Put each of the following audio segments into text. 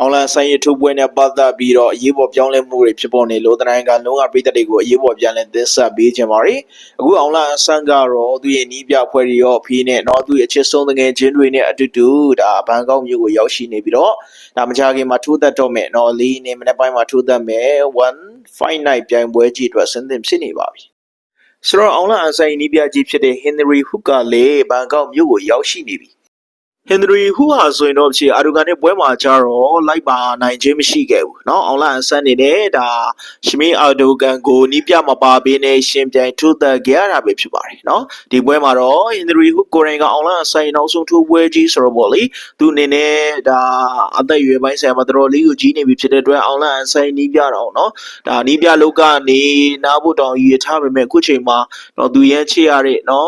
အောင်လန်ဆိုင်ရထုပ်ပွဲနဲ့ပတ်သက်ပြီးတော့အရေးပေါ်ပြောင်းလဲမှုတွေဖြစ်ပေါ်နေလို့တနိုင်ကလုံးဝပြည်သက်တွေကိုအရေးပေါ်ပြန်လည်သစ္စာပေးခြင်းပါတယ်အခုအောင်လန်အဆန်းကတော့သူရဲ့နီးပြဖွဲ့တွေရောအဖေးနဲ့တော့သူ့ရဲ့အချစ်ဆုံးတငယ်ချင်းတွေနဲ့အတူတူဒါဘန်ကောက်မြို့ကိုရောက်ရှိနေပြီးတော့ဒါမကြခင်မှာထိုးသက်တော့မယ်နော်လေးနေမနေ့ပိုင်းမှာထိုးသက်မယ်1 fight night ပြိုင်ပွဲကြီးအတွက်ဆင်းသင့်ဖြစ်နေပါပြီဆိုတော့အောင်လန်အဆိုင်နီးပြကြီးဖြစ်တဲ့ Henry Hook ကလည်းဘန်ကောက်မြို့ကိုရောက်ရှိနေပြီ ဟင်ဒရီဟူဟာဆိုရင်တော့ဖြေအာဒူဂန်နဲ့ပွဲမှာကြတော့လိုက်ပါနိုင်ခြင်းမရှိခဲ့ဘူးเนาะအောင်လာအဆန်းနေနဲ့ဒါရှမင်းအာဒူဂန်ကိုနီးပြမပါပေးနဲ့ရှင်ပြိုင်ထိုးသက်ခဲ့ရတာပဲဖြစ်ပါတယ်เนาะဒီပွဲမှာတော့ဟင်ဒရီဟူကိုရင်ကအောင်လာအဆိုင်နောက်ဆုံးထိုးပွဲကြီးဆိုတော့ဗောလေသူအနေနဲ့ဒါအသက်အရွယ်ပိုင်းဆိုင်မှာတော်တော်လေးကိုကြီးနေပြီဖြစ်တဲ့အတွက်အောင်လာအဆိုင်နီးပြတော့เนาะဒါနီးပြလောကနေနားဖို့တောင်ရည်ထားပေမဲ့အခုချိန်မှာတော့သူရမ်းချစ်ရတဲ့เนาะ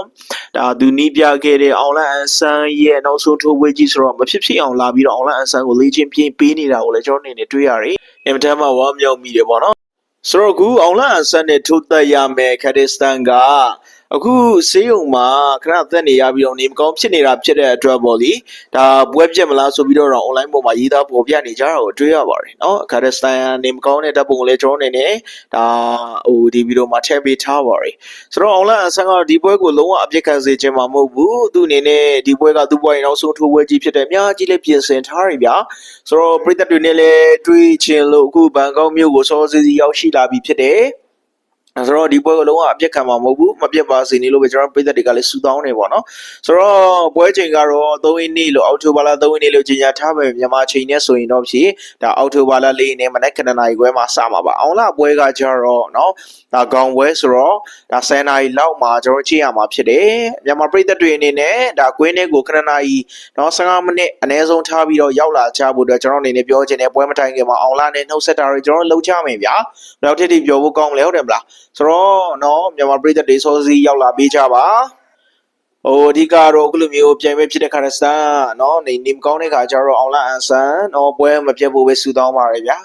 ဒါသူနီးပြခဲ့တဲ့အောင်လန်အန်ဆန်ရဲ့နောက်ဆုံး ထိုးပွဲကြီးဆိုတော့မဖြစ်ဖြစ်အောင်လာပြီးတော့အောင်လန်အန်ဆန်ကိုလေ့ကျင့်ပြင်းပေးနေတာကိုလည်းကျွန်တော်အနေနဲ့တွေ့ရတယ်။အင်မတန်မှဝမ်းမြောက်မိတယ်ပေါ့နော်။ဆိုတော့အခုအောင်လန်အန်ဆန်နဲ့ထိုးသက်ရမယ်ခက်ဒစ္စတန်က အခုဆေးရုံမှာခဏသက်နေရပြီးတော့နေမကောင်းဖြစ်နေတာဖြစ်တဲ့အတွက်ပေါ့လေဒါပွဲပြက်မလားဆိုပြီးတော့ online ပေါ်မှာရေးသားပေါ်ပြနေကြတာကိုတွေ့ရပါတယ်เนาะခက်ဒစ္စတန်နေမကောင်းတဲ့ဓာတ်ပုံကိုလည်းကျွန်တော်အနေနဲ့ဒါဟိုဒီဗီဒီယိုမှာထည့်ပေးထားပါတယ် ဆိုတော့ online အဆန်ကတော့ဒီပွဲကိုလုံးဝအပြစ်ခံစေခြင်းမှာမဟုတ်ဘူးသူအနေနဲ့ဒီပွဲကသူ့ပွဲရင်နောက်ဆုံးထိုးပွဲကြီးဖြစ်တယ်အများကြီးလည်းပြင်ဆင်ထားရဗျာဆိုတော့ပြည်သက်တွေနဲ့လည်းတွေ့ချင်လို့အခုဘန်ကောက်မြို့ကိုစောစီစီရောက်ရှိလာပြီဖြစ်တယ် ဆိုတော့ဒီပွဲကလုံးဝအပြက်ခံမှာမဟုတ်ဘူးမပြက်ပါစေနေလို့ပဲကျွန်တော်ပြည်သက်တွေကလည်းဆူတောင်းနေပေါ့နော်ဆိုတော့ပွဲချိန်ကတော့3ရက်နေ့လို့အောက်တိုဘာလ3ရက်နေ့လို့ကြေညာထားပဲမြန်မာချိန်နဲ့ဆိုရင်တော့ဖြစ်ဒါအောက်တိုဘာလ4ရက်နေ့မနက်9:00နာရီခွဲမှာစမှာပါအောင်လပွဲကကြတော့နော်ဒါကောင်ပွဲဆိုတော့ဒါ10နာရီလောက်မှာကျွန်တော်ကြည့်ရမှာဖြစ်တယ်မြန်မာပြည်သက်တွေအနေနဲ့ဒါကွင်းထဲကို9နာရီနော်15မိနစ်အနည်းဆုံးထားပြီးတော့ရောက်လာချဖို့အတွက်ကျွန်တော်အနေနဲ့ပြောချင်တဲ့ပွဲမတိုင်ခင်မှာအောင်လနဲ့နှုတ်ဆက်တာတွေကျွန်တော်လှုပ်ချမယ်ဗျာဘယ်လောက်ထိထိပြောဖို့ကောင်းလဲဟုတ်တယ်မလားဆိုတော့နော်မြန်မာပြည်သက်တွေစောစီးရောက်လာပေးကြပါဟိုအဓိကတော့အခုလိုမျိုးပြန်ပဲဖြစ်တဲ့ခါရစတာနော်နေနေမကောင်းတဲ့ခါကျတော့အွန်လိုင်းအန်ဆန်တော့ပွဲမပြတ်ဖို့ပဲဆူတောင်းပါရဗျာ